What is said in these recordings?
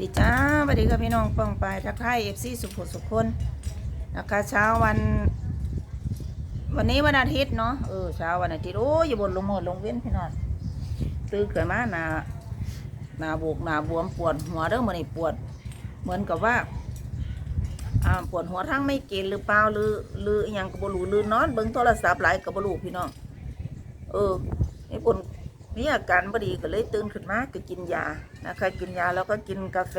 ดีจ้าสวัสดีค่ะพี่น้องปองปายทักทายเอฟซีสุขสุขคนนะคะเช้าวัน วันนี้วันอาทิตย์เนาะเออเช้าวันอาทิตย์โอ้ยอย่บนลงหมดลงเว้นพี่น้องตื่นเกิดมาหนาหนาบวกหนาบวมปวดหัวเด้อมันนี่ปวด เหมือนกับว่าอ่าปวดหัวทั้งไม่กินหรือเปล่าหรือหรืออยังกับบรูหรือนอนเบิ่งโทรศัพท์หลายกับบรูพี่น้องเออไอ้ปน นี่อาการบดีก็เลยตื่นขึ้นมาก็กินยานะคะกินยาแล้วก็กินกาแฟ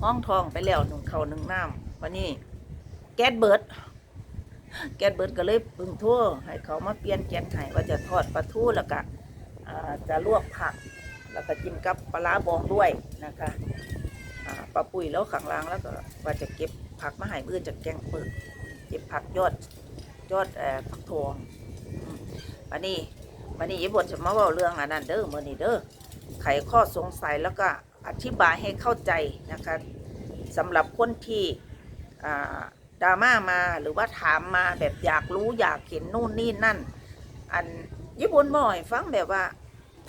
ห้องทองไปแล้วหนึ่งเขาหนึ่งน้ำวันนี้แก๊สเบิดแก๊สเบิดก็เลยปึงทั่วให้เขามาเปลี่ยนแก๊สให้ว่าจะทอดปลาทูแล้วก็จะลวกผัก แล้วก็กินกับปลาร้าบองด้วยนะคะปลาปุ๋ยแล้วขังล้างแล้วก็ว่าจะเก็บผักมาให้เพื่อจะแกงเปิดเก็บผักยอดยอดอผักทองวันนี้ วันนี้อีบนจะมาเว่าเรื่องอันนั้นเด้อมื่อนี้เด้อไขข้อสงสัยแล้วก็อธิบายให้เข้าใจนะคะสำหรับคนที่ดราม่ามาหรือว่าถามมาแบบอยากรู้อยากเห็นนู่นนี่นั่น อันญี่ปุ่นบ่อยฟังแบบว่า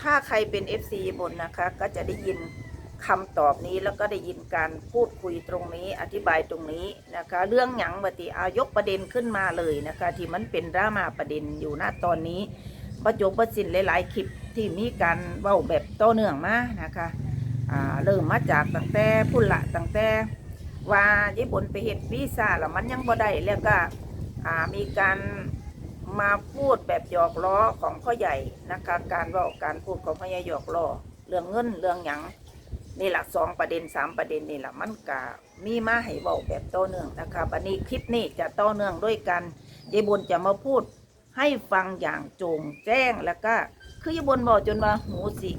ถ้าใครเป็น FC ญี่ปุ่นนะคะ ก็จะได้ยินคำตอบนี้แล้วก็ได้ยินการพูดคุยตรงนี้อธิบายตรงนี้นะคะ เรื่องหยังปฏิอายกประเด็นขึ้นมาเลยนะคะ ที่มันเป็นดราม่าประเด็นอยู่ณตอนนี้ ประจบประสินหลายๆคลิปที่มีการเว้าแบบโตเนื่องมานะคะเริ่มมาจากตั้งแต่พุ่นละตั้งแต่ว่าญี่ปุ่นไปเห็ดวีซ่าแล้วมันยังบ่ได้แล้วก็มีการมาพูดแบบหยอกล้อของพ่อใหญ่นะคะการว่าการพูดของพ่อใหญ่หยอกล้อเรื่องเงินเรื่องหยังนี่แหละสองประเด็นสามประเด็นนี่แหละมันกะมีมาให้เว้าแบบต่อเนื่องนะคะบันนี้คลิปนี้จะต่อเนื่องด้วยกันยายบุญจะมาพูด ให้ฟังอย่างโจงแจ้งแล้วก็คือยบุญบอกจนว่าหูสี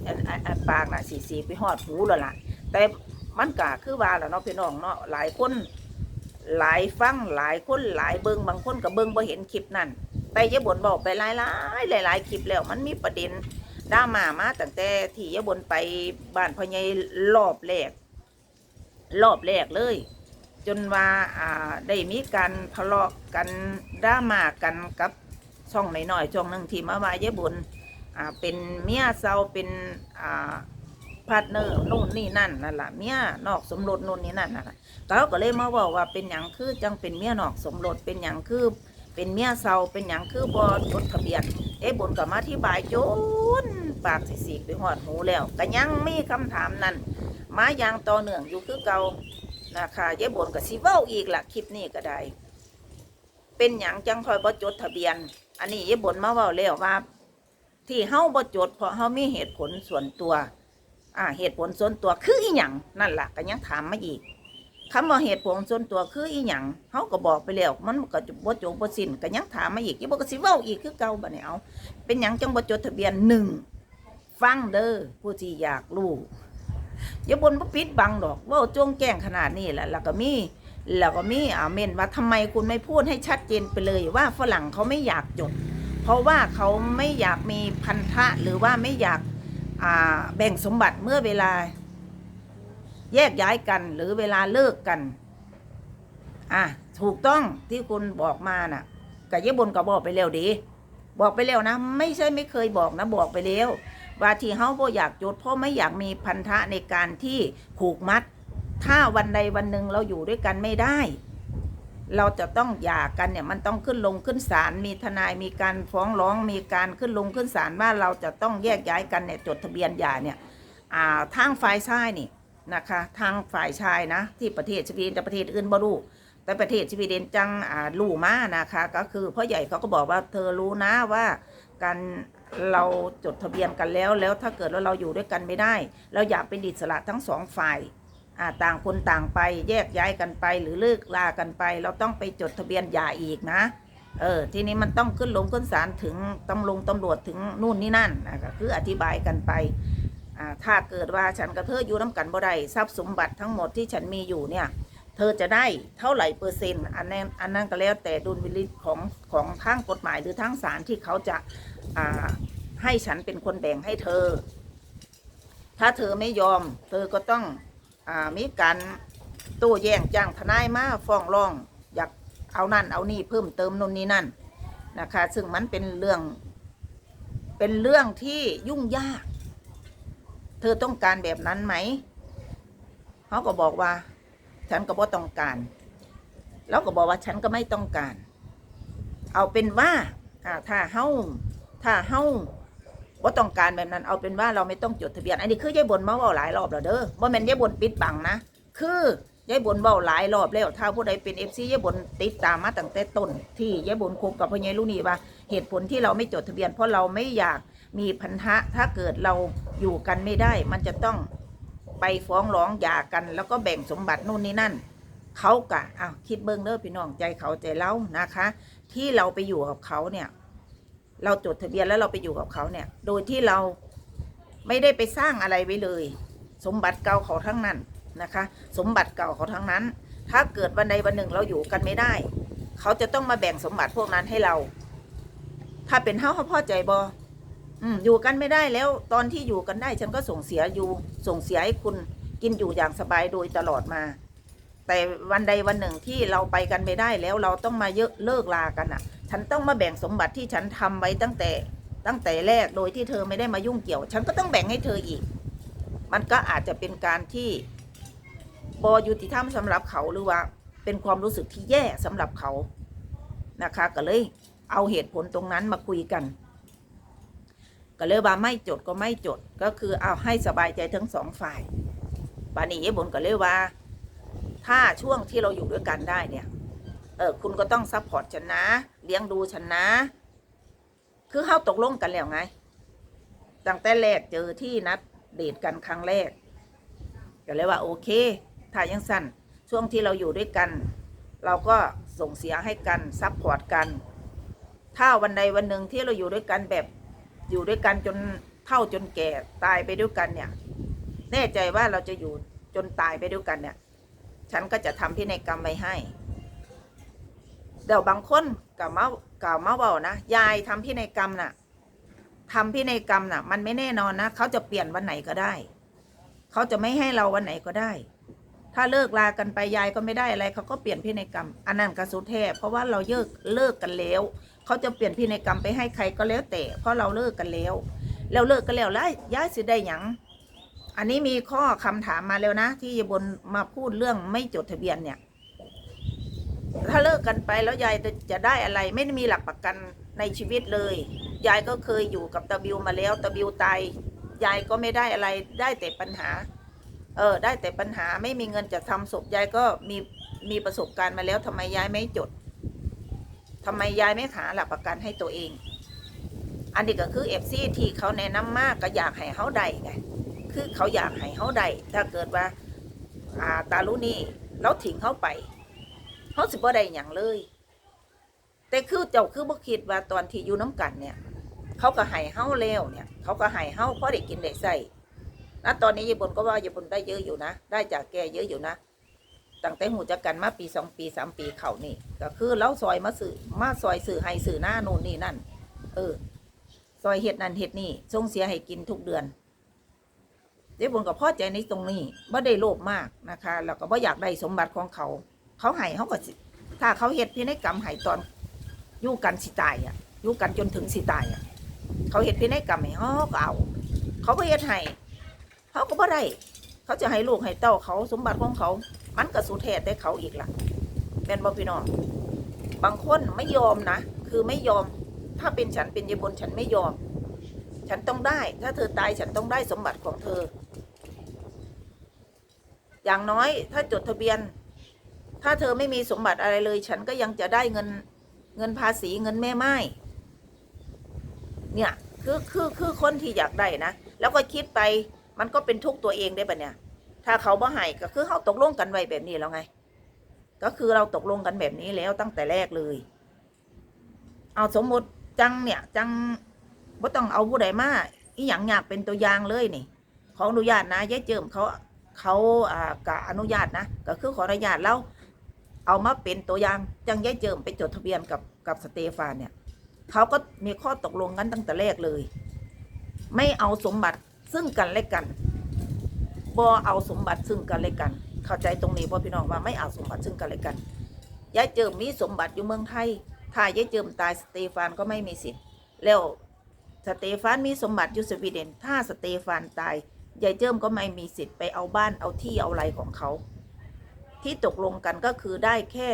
ปากน่ะสีสีไปหอดหูแล้วล่ะ แต่มันกะคือว่าแหละเนาะพี่น้องเนาะหลายคนหลายฟังหลายคนหลายเบิงบางคนกับเบิงบ่เห็นคลิปนั่นแต่ยบนบอกไปหลายหลายหลายคลิปแล้วมันมีประเด็นดรามามาตั้งแต่ที่ยบนไปบ้านพ่อใหญ่รอบแรกรอบแรกเลย จนว่าอ่าได้มีการทะเลาะกันดรามากันกับ ช่องหน่อยๆช่องหนึ่งที่มาว่ายายบนอ่าเป็นเมียเซาเป็นอ่าพาร์ทเนอร์นู่นนี่นั่นนั่นแหละเมียนอกสมรสนู่นนี่นั่นนั่นล่ะเขาก็เลยมาบอกว่าเป็นอย่างคือจังเป็นเมียนอกสมรสเป็นอย่างคือเป็นเมียเซาเป็นอย่างคือบอจดทะเบียนเอ๊ะบนกับมาที่บายโจนปากสิสีไปหอดหูแล้วก็ยังมีคำถามนั้นมาอย่างต่อเนื่องอยู่คือเก่านะคะเย้บนกับสิเว้าอีกละคลิปนี้ก็ได้ เป็นอย่างจังคอยบ่จดทะเบียน อันนี้ย้บนมาเว้าแล้วว่า ที่เฮาบ่จดเพราะเฮามีเหตุผลส่วนตัว อ่า เหตุผลส่วนตัวคืออีหยังนั่นล่ะก็ยังถามมาอีกคำว่าเหตุผลส่วนตัวคืออีหยังเขาก็บอกไปแล้ว มันก็จบ่จบบ่สิ้นก็ยังถามมาอีกยีบอกก็สิเว้าอีกคือเก่าบัดนี้เอาเป็นหยังจังบ่จดทะเบียนหนึ่งฟังเด้อผู้ที่อยากรู้อย่าบนบ่ปิดบังดอกเว่าจงแจ้งขนาดนี้แหละแล้วก็มี แล้วก็มีอาเมนว่าทำไมคุณไม่พูดให้ชัดเจนไปเลยว่าฝรั่งเขาไม่อยากจด เพราะว่าเขาไม่อยากมีพันธะหรือว่าไม่อยากอ่าแบ่งสมบัติเมื่อเวลาแยกย้ายกันหรือเวลาเลิกกัน อะถูกต้องที่คุณบอกมาน่ะกับยบนก็บอกไปแล้วดี บอกไปแล้วนะ ไม่ใช่ไม่เคยบอกนะบอกไปแล้ว ว่าที่เฮาบ่อยากจดเพราะไม่อยากมีพันธะในการที่ผูกมัด ถ้าวันใดวันหนึ่งเราอยู่ด้วยกันไม่ได้ เราจะต้องหย่ากันเนี่ยมันต้องขึ้นลงขึ้นศาลมีทนายมีการฟ้องร้องมีการขึ้นลงขึ้นศาลว่าเราจะต้องแยกย้ายกันเนี่ยจดทะเบียนหย่าเนี่ยอ่าทางฝ่ายชายนี่นะคะทางฝ่ายชายนะ ที่ประเทศสวีเดนแต่ประเทศอื่นบ่รู้แต่ประเทศสวีเดนจังอ่ารู้มานะคะ ก็คือพ่อใหญ่เขาก็บอกว่าเธอรู้นะว่าการเราจดทะเบียนกันแล้วแล้วถ้าเกิดว่าเราอยู่ด้วยกันไม่ได้ เราอยากเป็นอิสระทั้งสองฝ่าย ต่างคนต่างไปแยกย้ายกันไปหรือเลิกลากันไป เราต้องไปจดทะเบียนหย่าอีกนะเออทีนี้มันต้องขึ้นลงขึ้นศาลถึงตำรวจตำรวจถึงนู่นนี่นั่นนะคืออธิบายกันไปถ้าเกิดว่าฉันกับเธออยู่น้ำกันบ่ได้ทรัพย์สมบัติทั้งหมดที่ฉันมีอยู่เนี่ย เธอจะได้เท่าไหร่เปอร์เซ็นต์อันนั้นอันนั้นก็แล้วแต่ดุลพินิจของของทางกฎหมายหรือทางศาลที่เขาจะาให้ฉันเป็นคนแบ่งให้เธอ ถ้าเธอไม่ยอม เธอก็ต้อง มีการโต้แย้งจ้างทนายมาฟ้องร้อง อยากเอานั่นเอานี่เพิ่มเติมนู่นนี่นั่นนะคะ ซึ่งมันเป็นเรื่อง เป็นเรื่องที่ยุ่งยาก เธอต้องการแบบนั้นไหมเขาก็บอกว่า ฉันก็บ่ต้องการ แล้วก็บอกว่าฉันก็ไม่ต้องการ เอาเป็นว่าอ่าถ้าเฮาถ้าเฮา ว่าต้องการแบบนั้นเอาเป็นว่าเราไม่ต้องจดทะเบียน อันนี้คือยายบนมาเว้าหลายรอบแล้วเด้อว่าแม่นยายบนปิดบังนะ คือยายบนเว้าหลายรอบแล้วถ้าผู้ใดเป็นเอฟซียายบนติดตามมาตั้งแต่ต้น ที่ยายบนคบกับพ่อใหญ่ลูกนี่ว่า เหตุผลที่เราไม่จดทะเบียน เพราะเราไม่อยากมีพันธะถ้าเกิดเราอยู่กันไม่ได้ มันจะต้องไปฟ้องร้องหย่ากัน แล้วก็แบ่งสมบัตินู่นนี่นั่นเขากะอ้าวคิดเบิ้งเด้อพี่น้องใจเขาใจเรานะคะ ที่เราไปอยู่กับเขาเนี่ย เราจดทะเบียนแล้วเราไปอยู่กับเขาเนี่ย โดยที่เราไม่ได้ไปสร้างอะไรไว้เลย สมบัติเก่าเขาทั้งนั้นนะคะ สมบัติเก่าเขาทั้งนั้น ถ้าเกิดวันใดวันหนึ่งเราอยู่กันไม่ได้ เขาจะต้องมาแบ่งสมบัติพวกนั้นให้เรา ถ้าเป็นเฮาเขาพ่อใจบออือยู่กันไม่ได้แล้วตอนที่อยู่กันได้ ฉันก็ส่งเสียอยู่ส่งเสียให้คุณกินอยู่อย่างสบายโดยตลอดมา แต่วันใดวันหนึ่งที่เราไปกันไม่ได้แล้วเราต้องมาเยอะเลิกลากันอะ ฉันต้องมาแบ่งสมบัติที่ฉันทำไว้ตั้งแต่ตั้งแต่แรกโดยที่เธอไม่ได้มายุ่งเกี่ยว ฉันก็ต้องแบ่งให้เธออีก มันก็อาจจะเป็นการที่บอยุติธรรมสำหรับเขาหรือว่า เป็นความรู้สึกที่แย่สำหรับเขานะคะก็เลยเอาเหตุผลตรงนั้นมาคุยกัน ก็เลยว่าไม่จดก็ไม่จดก็คือเอาให้สบายใจทั้งสองฝ่ายปานี้บนก็เลยว่า ถ้าช่วงที่เราอยู่ด้วยกันได้เนี่ย เออคุณก็ต้องซัพพอร์ตฉันนะ เลี้ยงดูฉันนะ คือเข้าตกลงกันแล้วไงตั้งแต่แรกเจอที่นัดเดทกันครั้งแรกก็เลยว่าโอเค ถ้ายังสั้นช่วงที่เราอยู่ด้วยกัน เราก็ส่งเสียให้กันซัพพอร์ตกัน ถ้าวันใดวันหนึ่งที่เราอยู่ด้วยกันแบบอยู่ด้วยกันจนเท่าจนแก่ตายไปด้วยกันเนี่ย แน่ใจว่าเราจะอยู่จนตายไปด้วยกันเนี่ย ฉันก็จะทำพินัยกรรมไว้ให้ เดี๋ยวบางคนกล่าวมา กล่าวมาเบานะ ยายทำพินัยกรรมน่ะทำพินัยกรรมน่ะ มันไม่แน่นอนนะ เขาจะเปลี่ยนวันไหนก็ได้ เขาจะไม่ให้เราวันไหนก็ได้ ถ้าเลิกลากันไปยายก็ไม่ได้อะไร เขาก็เปลี่ยนพินัยกรรม อันนั้นกระสุนแท้เพราะว่าเราเลิกเลิกกันแล้ว เขาจะเปลี่ยนพินัยกรรมไปให้ใครก็แล้วแต่ เพราะเราเลิกกันแล้ว แล้วเลิกกันแล้วแล้วยายสิได้หยังอันนี้มีข้อคำถามมาแล้วนะ ที่บนมาพูดเรื่องไม่จดทะเบียนเนี่ย ถ้าเลิกกันไปแล้วยายจะได้อะไร ไม่ได้มีหลักประกันในชีวิตเลย ยายก็เคยอยู่กับตาบิวมาแล้วตาบิวตายยายก็ไม่ได้อะไรได้แต่ปัญหา เออ ได้แต่ปัญหาไม่มีเงินจะทำศพยายก็มีมีประสบการณ์มาแล้วทำไมยายไม่จดทำไมยายไม่หาหลักประกันให้ตัวเอง อันนี้ก็คือเอฟซีที่เขาแนะนำมากก็อยากให้เขาได้ไงคือเขาอยากให้เขาได้ถ้าเกิดว่า อ่าตาลุนี่แล้วทิ้งเขาไป เขาสิบ่ได้อย่างเลย แต่คือเจ้าคือบ่คิดว่าตอนที่อยู่น้ำกันเนี่ย เขาก็ให้เฮาแล้วเนี่ย เขาก็ให้เฮาพอได้กินได้ใส่ณตอนนี้ญี่ปุ่นก็ว่าญี่ปุ่นได้เยอะอยู่นะ ได้จากแกเยอะอยู่นะตั้งแต่หูจักกันมาปีสองปีสามปีเขานี่ ก็คือเราซอยมาสื่อมาซอยสื่อให้สื่อหน้านู่นนี่นั่น เออ ซอยเห็ดนั่นเห็ดนี่ส่งเสียให้กินทุกเดือนเจ๊บุญกับพ่อใจในตรงนี้ไม่ได้โลภมากนะคะ แล้วก็บ่อยากได้สมบัติของเขา เขาให้เขาก็สิถ้าเขาเฮ็ดพินัยกรรมให้ตอนอยู่กันสิตายอะอยู่กันจนถึงสิตายอะเขาเฮ็ดพินัยกรรมให้เขาก็เอาเขาก็เฮ็ดให้เขาก็บ่ได้เขาจะให้ลูกให้เต้าเขาสมบัติของเขา มันก็สุเทศได้เขาอีกล่ะเป็นบ่พี่น้องบางคนไม่ยอมนะคือไม่ยอม ถ้าเป็นฉันเป็นยายบนฉันไม่ยอม ฉันต้องได้ ถ้าเธอตายฉันต้องได้สมบัติของเธอ อย่างน้อยถ้าจดทะเบียน ถ้าเธอไม่มีสมบัติอะไรเลย ฉันก็ยังจะได้เงินเงินภาษีเงินแม่ไม้เนี่ยคือคือคือคนที่อยากได้นะ แล้วก็คิดไปมันก็เป็นทุกตัวเองได้ปะเนี่ย ถ้าเขาบ่ให้ก็คือเขาตกลงกันไว้แบบนี้แล้วไง ก็คือเราตกลงกันแบบนี้แล้วตั้งแต่แรกเลย เอาสมมติจังเนี่ย จังบ่ต้องเอาผู้ใดมาอีหยังอยากเป็นตัวอย่างเลยนี่ขออนุญาตนะยายเจิมเขาเขาอ่ากะอนุญาตนะก็คือขออนุญาตแล้ว เอามาเป็นตัวอย่างจังยายเจิมไปจดทะเบียนกับกับสเตฟานเนี่ยเขาก็มีข้อตกลงกันตั้งแต่แรกเลย ไม่เอาสมบัติซึ่งกันและกันบ่เอาสมบัติซึ่งกันและกัน เข้าใจตรงนี้พ่อพี่น้องว่าไม่เอาสมบัติซึ่งกันและกันยายเจิมมีสมบัติอยู่เมืองไทยถ้ายายเจิมตายสเตฟานก็ไม่มีสิทธิ์แล้วสเตฟานมีสมบัติอยู่สวีเดน ถ้าสเตฟานตายยายเจิมก็ไม่มีสิทธิ์ไปเอาบ้านเอาที่เอาอะไรของเขา ที่ตกลงกันก็คือได้แค่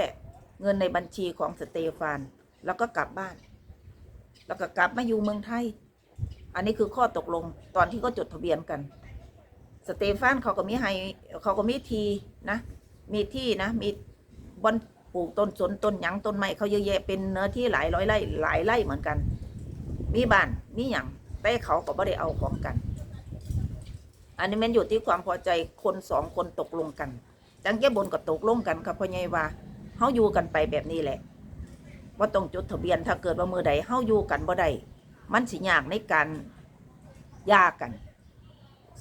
เงินในบัญชีของสเตฟาน แล้วก็กลับบ้าน แล้วก็กลับมาอยู่เมืองไทย อันนี้คือข้อตกลงตอนที่เขาจดทะเบียนกัน สเตฟานเขาก็มีให้เขาก็มีทีนะ มีที่นะ มีบอนปลูกต้นสนต้นหยังต้นไม้เขาเยอะแยะเป็นเนื้อที่หลายร้อยไร่หลายไร่เหมือนกัน มีบ้านมีหยังแต่เขาก็ไม่ได้เอาของกัน อันนี้มันอยู่ที่ความพอใจคนสองคนตกลงกัน จังแก้บนก็ตกลงกันครับพ่อใหญ่ว่าเฮาอยู่กันไปแบบนี้แหละว่าต้องจดทะเบียนถ้าเกิดว่ามือใดเฮาอยู่กันบ่ได้มันสิยากในการยากกัน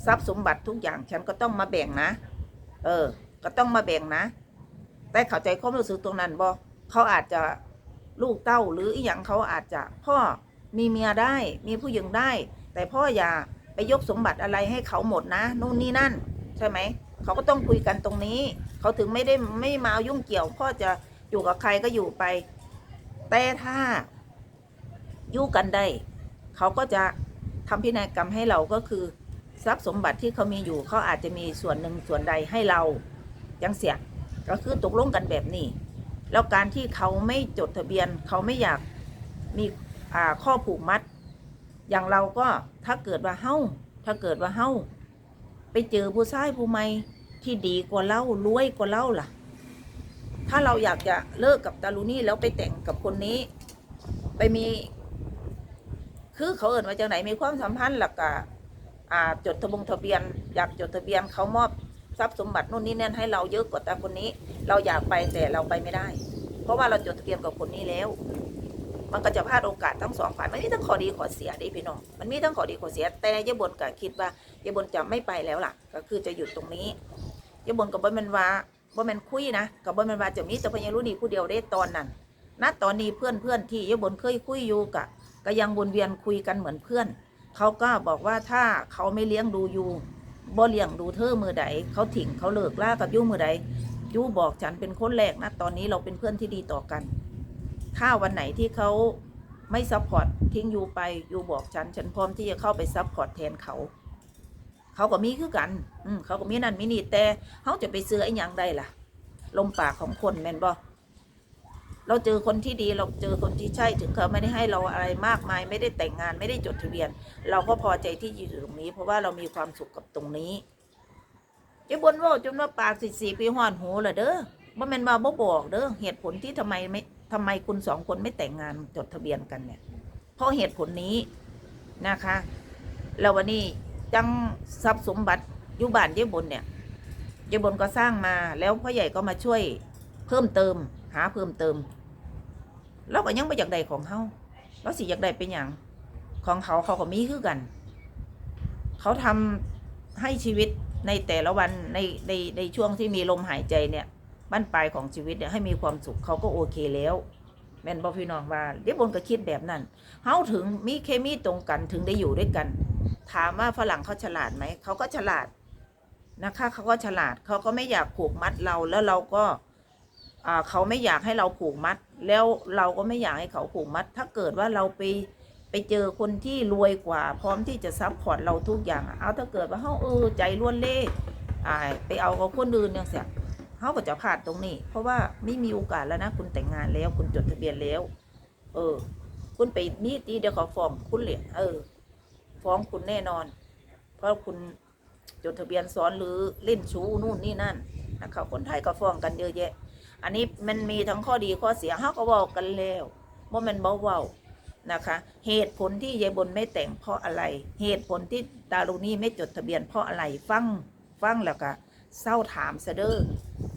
ทรัพย์สมบัติทุกอย่างฉันก็ต้องมาแบ่งนะ เออ ก็ต้องมาแบ่งนะ แต่เข้าใจความรู้สึกตรงนั้นบ่เขาอาจจะลูกเต้าหรืออีหยังเขาอาจจะพ่อมีเมียได้มีผู้หญิงได้ แต่พ่ออย่าไปยกสมบัติอะไรให้เขาหมดนะนู่นนี่นั่น ใช่ไหม เขาก็ต้องคุยกันตรงนี้ เขาถึงไม่ได้ไม่มายุ่งเกี่ยวพ่อจะอยู่กับใครก็อยู่ไป แต่ถ้าอยู่กันได้ เขาก็จะทำพินัยกรรมให้เราก็คือ ทรัพย์สมบัติที่เขามีอยู่ เขาอาจจะมีส่วนหนึ่งส่วนใดให้เรายังเสียก็คือตกลงกันแบบนี้ แล้วการที่เขาไม่จดทะเบียน เขาไม่อยากมีข้อผูกมัด อย่างเราก็ถ้าเกิดว่าเฮ้าถ้าเกิดว่าเฮ้า ไปเจอผู้ชายผู้ใหม่ที่ดีกว่าเรารวยกว่าเราล่ะ ถ้าเราอยากจะเลิกกับตาลูนี่แล้วไปแต่งกับคนนี้ ไปมี คือเขาเอ่นว่าจากไหนมีความสัมพันธ์หลักกะอ่าจดทะบงทะเบียน อยากจดทะเบียนเขามอบทรัพย์สมบัตินู่นนี่นั่นให้เราเยอะกว่าตาคนนี้ เราอยากไปแต่เราไปไม่ได้ เพราะว่าเราจดทะเบียนกับคนนี้แล้ว มันก็จะพลาดโอกาสทั้งสองฝ่ายมันมีทั้งข้อดีข้อเสียดิพี่น้องมันมีทั้งข้อดีข้อเสีย แต่ยายบนก็คิดว่ายายบนจะไม่ไปแล้วล่ะ ก็คือจะหยุดตรงนี้ยายบนกับบ่แม่นว่าบ่แม่นคุยนะกับบ่แม่นว่าจะมีแต่พญารุนีผู้เดียวได้ตอนนั้นณตอนนี้เพื่อนเพื่อนที่ยายบนเคยคุยอยู่กะก็ยังวนเวียนคุยกันเหมือนเพื่อนเขาก็บอกว่าถ้าเขาไม่เลี้ยงดูอยู่บ่เลี้ยงดูเธอมือใดเขาถิ่งเขาเลิกล่ากับยู่มือใดยู่บอกฉันเป็นคนแรกนะตอนนี้เราเป็นเพื่อนที่ดีต่อกัน ถ้าวันไหนที่เขาไม่ซัพพอร์ตทิ้งยูไปยูบอกฉัน ฉันพร้อมที่จะเข้าไปซัพพอร์ตแทนเขา เขาก็มีคือกัน อืมเขาก็มีนั่นมีนี่แต่เขาจะไปซื้อไอ้ยังได้ล่ะ ลมปากของคนแมนบ่เราเจอคนที่ดีเราเจอคนที่ใช่ถึงเขาไม่ได้ให้เราอะไรมากมาย ไม่ได้แต่งงานไม่ได้จดทะเบียน เราก็พอใจที่อยู่ตรงนี้ เพราะว่าเรามีความสุขกับตรงนี้เจ้าบนว่าจนว่าปากสิสีปีหอนหูเหรอเด้อบ่แม่นว่าบ่บอกเด้อเหตุผลที่ทำไมไม่ ทำไมคุณสองคนไม่แต่งงานจดทะเบียนกันเนี่ย เพราะเหตุผลนี้นะคะ แล้ววันนี้จังทรัพย์สมบัติยุบานเยบนเนี่ยเยบนก็สร้างมาแล้วพ่อใหญ่ก็มาช่วยเพิ่มเติม หาเพิ่มเติมเราก็ยังไม่อยากได้ของเขาเราสิอยากได้เป็นอย่างของเขาเขาก็มีคือกัน เขาทำให้ชีวิตในแต่ละวันในในในช่วงที่มีลมหายใจเนี่ย บ้นปลายของชีวิตเนี่ยให้มีความสุขเขาก็โอเคแล้ว แม่นบอพี่น้องว่าเดี๋ยวบนก็คิดแบบนั้นเฮาถึงมีเคมีตรงกันถึงได้อยู่ด้วยกัน ถามว่าฝรั่งเขาฉลาดไหมเขาก็ฉลาดนะคะเขาก็ฉลาดเขาก็ไม่อยากผูกมัดเราแล้วเราก็เขาไม่อยากให้เราผูกมัด แล้วเราก็ไม่อยากให้เขาผูกมัด ถ้าเกิดว่าเราไปไปเจอคนที่รวยกว่า พร้อมที่จะซัพพอร์ตเราทุกอย่างเอาถ้าเกิดว่าเฮาเออใจล้วนเล่ไปเอากับคนอื่นเนี่ยเสีย เขาก็จะพลาดตรงนี้ เพราะว่าไม่มีโอกาสแล้วนะ คุณแต่งงานแล้ว คุณจดทะเบียนแล้ว เออ คุณไปนี่ตีเดี๋ยวเขาฟ้องคุณเลยเออ ฟ้องคุณแน่นอน เพราะคุณจดทะเบียนซ้อนหรือเล่นชู้นู่นนี่นั่นนะคะคนไทยก็ฟ้องกันเยอะแยะ อันนี้มันมีทั้งข้อดีข้อเสียเขาก็บอกกันแล้วว่ามันเบาเบาๆนะคะ เหตุผลที่ยายบนไม่แต่งเพราะอะไร เหตุผลที่ดารุณีไม่จดทะเบียนเพราะอะไร ฟัง ฟังแล้วก็เศร้าถามซะเด้อ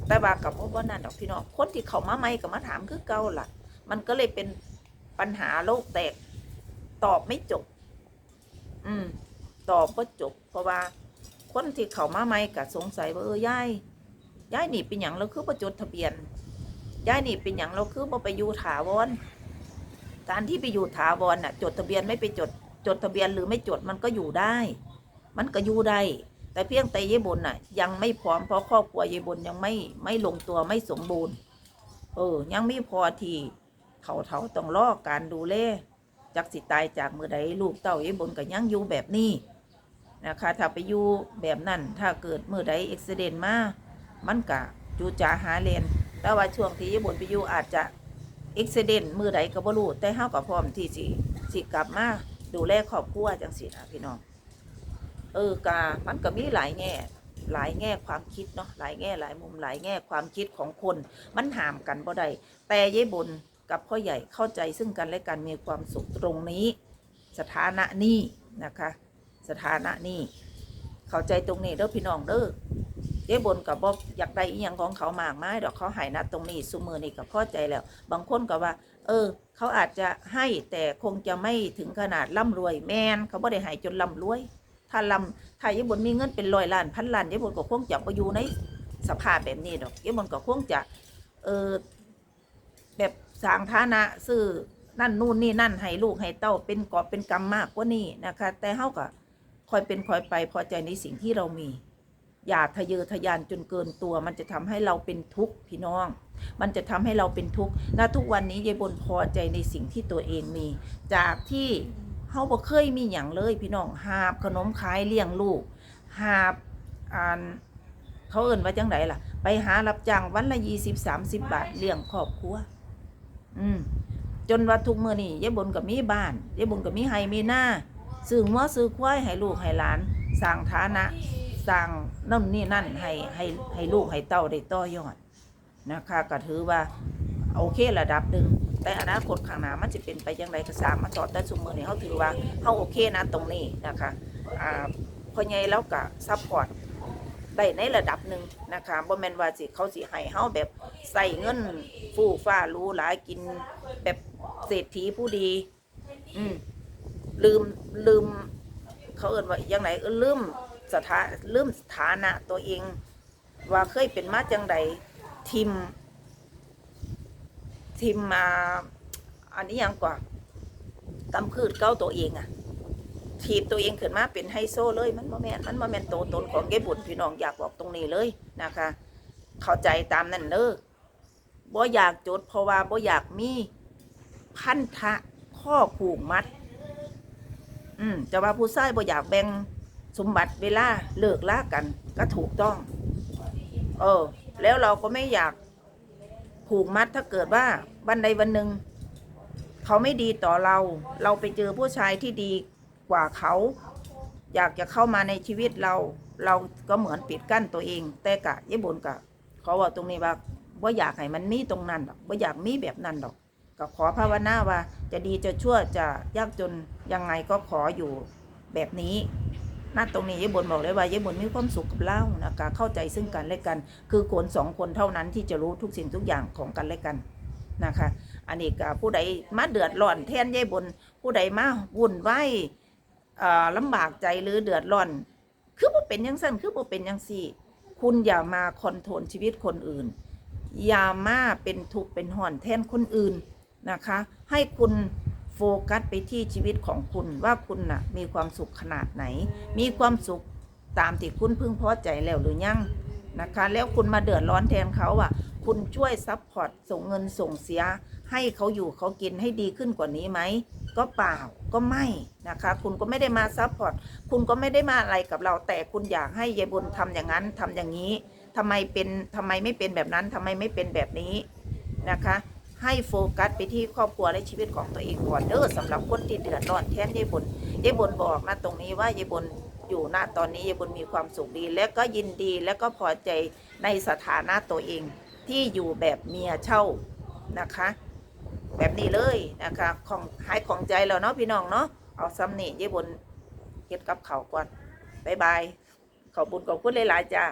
แต่ว่ากับพ่อนั่นดอกพี่น้องคนที่เขามาใหม่ก็มาถามคือเก่าล่ะ มันก็เลยเป็นปัญหาโลกแตก ตอบไม่จบ อืม ตอบก็จบ เพราะว่า คนที่เขามาใหม่ก็สงสัยว่าเออยายยายนี่เป็นอย่างเราคือประจดทะเบียนยายนี่เป็นอย่างเราคือบ่ไปอยู่ถาวรการที่ไปอยู่ถาวรน่ะ จดทะเบียนไม่ไปจด จดทะเบียนหรือไม่จดมันก็อยู่ได้ มันก็อยู่ได้ แต่เพียงแต่ยายบนน่ะ ยังไม่พร้อมเพราะครอบครัวยายบนยังไม่ไม่ลงตัวไม่สมบูรณ์ เออ ยังไม่พอที่เขาเถาต้องรอการดูแลจากสิตายจากมือใดลูกเต้ายายบนก็ยังอยู่แบบนี้นะคะถ้าไปอยู่แบบนั้นถ้าเกิดเมื่อใดอุบิเหตุมามันกะจูจ๋าหาเลนแต่ว่าช่วงที่ญี่ปุ่นไปอยู่อาจจะอุบิเหตุมือใดก็บ่รู้แต่เฮาก็พร้อมที่สิสิกลับมาดูแลครอบครัวจังซี่นะพี่น้อง เออกามันก็มีหลายแง่ หลายแง่ความคิดเนาะหลายแง่หลายมุมหลายแง่ความคิดของคน มันห้ามกันบ่ได้แต่ยายบนกับพ่อใหญ่เข้าใจซึ่งกันและกันมีความสุขตรงนี้ สถานะนี้นะคะ สถานะนี้เข้าใจตรงนี้เด้อพี่น้องเด้อยายบนกับบอกอยากได้อีหยังของเขามากมายดอกเขาหายนะตรงนี้ซุมือนี่ก็พอใจแล้ว บางคนก็ว่า เออ เขาอาจจะให้แต่คงจะไม่ถึงขนาดร่ำรวยแมนเขาไม่ได้ให้จนร่ำรวย ถ้าลำถ้ายายบนมีเงินเป็นร้อยล้านพันล้านยายบนก็คงจะไปอยู่ในสภาพแบบนี้ดอกยายบนก็คงจะเออแบบสางฐานะซื้อนั่นนู่นนี่นั่นให้ลูกให้เต้าเป็นกอบเป็นกรรมมากกว่านี้นะคะ แต่เฮาก็คอยเป็นคอยไปพอใจในสิ่งที่เรามี อย่าทะเยอทะยานจนเกินตัว มันจะทำให้เราเป็นทุกข์พี่น้อง มันจะทำให้เราเป็นทุกข์ณทุกวันนี้ยายบนพอใจในสิ่งที่ตัวเองมี จากที่ เฮาบ่เคยมีอย่างเลย พี่น้องหาบขนมขายเลี้ยงลูกหาบอ่านเขาเอิ่นว่าจังไดล่ะ ไปหารับจ้างวันละยี่สิบสามสิบบาทเลี้ยงครอบครัว อืมจนว่าทุกมื้อนี้ยายบนก็มีบ้านยายบนก็มีไห้มีหน้าซื้อหัวซื้อควายให้ลูกให้หลานสร้างฐานะสร้างนั่นนี่นั่นให้ให้ให้ลูกให้เต้าได้ต่อยอดนะคะก็ถือว่า โอเคระดับหนึ่ง แต่อนาคตข้างหน้ามันจะเป็นไปอย่างไรก็สางมาต่อแต่สมมือนี้เขาถือว่าเขาโอเคนะตรงนี้นะคะอ่าพอใหญ่แล้วก็ซัพพอร์ตได้ในระดับหนึ่งนะคะบ่แมนว่าสิเขาสิให้เฮาแบบใส่เงินฟู่ฟ้ารู้หลายกินแบบเศรษฐีผู้ดี อืมลืมลืม เขาเอ่นว่าอย่างไรเออลืมสถาลืมฐานะตัวเอง ว่าเคยเป็นมาจังใดทิม ทิมมาอันนี้ยังกว่ากำคืดเก้าตัวเองอะทีบตัวเองขึ้นมาเป็นไฮโซเลยมันโมแมนมันโมแมนโตตนของเก็บุญพี่น้องอยากบอกตรงนี้เลยนะคะ เข้าใจตามนั่นเด้อบ่อยากจดเพราะว่าบ่อยากมีพันธะข้อผูกมัด อืมจะว่าผู้ชายบ่อยากแบ่งสมบัติเวลาเลิกลากันก็ถูกต้อง เออ แล้วเราก็ไม่อยาก ผูกมัดถ้าเกิดว่าวันใดวันหนึ่งเขาไม่ดีต่อเรา เราไปเจอผู้ชายที่ดีกว่าเขา อยากจะเข้ามาในชีวิตเรา เราก็เหมือนปิดกั้นตัวเอง แต่กะยายบุญกะเขาว่าตรงนี้ว่าว่าอยากให้มันมีตรงนั้นดอกว่าอยากมีแบบนั้นดอกก็ขอภาวนาว่าจะดีจะชั่วจะยากจนยังไงก็ขออยู่แบบนี้ ณตรงนี้ยายบุญบอกเลยว่ายายบุญมีความสุขกับเล่านะคะเข้าใจซึ่งกันและกัน คือคนสองคนเท่านั้นที่จะรู้ทุกสิ่งทุกอย่างของกันและกันนะคะ อันนี้ก็ผู้ใดมาเดือดร้อนแทนยายบุญผู้ใดมาวุ่นวายเอ่อลำบากใจหรือเดือดร้อน คือบ่เป็นยังสั้นคือบ่เป็นยังสี่ คุณอย่ามาคอนโทรลชีวิตคนอื่น อย่ามาเป็นทุกข์เป็นห่อนแทนคนอื่นนะคะ ให้คุณ โฟกัสไปที่ชีวิตของคุณว่าคุณน่ะ มีความสุขขนาดไหน มีความสุขตามที่คุณพึงพอใจแล้วหรือยังนะคะ แล้วคุณมาเดือดร้อนแทนเขาอะ คุณช่วยซัพพอร์ตส่งเงินส่งเสีย ให้เขาอยู่เขากินให้ดีขึ้นกว่านี้ไหมก็เปล่าก็ไม่นะคะ คุณก็ไม่ได้มาซัพพอร์ตคุณก็ไม่ได้มาอะไรกับเรา แต่คุณอยากให้ยายบุญทำอย่างนั้นทำอย่างนี้ทำไมเป็นทำไมไม่เป็นแบบนั้นทำไมไม่เป็นแบบนี้นะคะ ให้โฟกัสไปที่ครอบครัวและชีวิตของตัวเองก่อนเด้อสำหรับคนที่เดือดร้อนแทนยายบุญยายบุญบอกนะตรงนี้ว่ายายบุญอยู่ณตอนนี้ยายบุญมีความสุขดี และก็ยินดีและก็พอใจในสถานะตัวเอง ที่อยู่แบบเมียเช่านะคะ แบบนี้เลยนะคะของหายของใจแล้วเนาะพี่น้องเนาะเอาซ้ำนี่ยายบุญเฮ็ดกับเขาก่อนบายบายขอบบุญขอบคุณหลายๆจ้า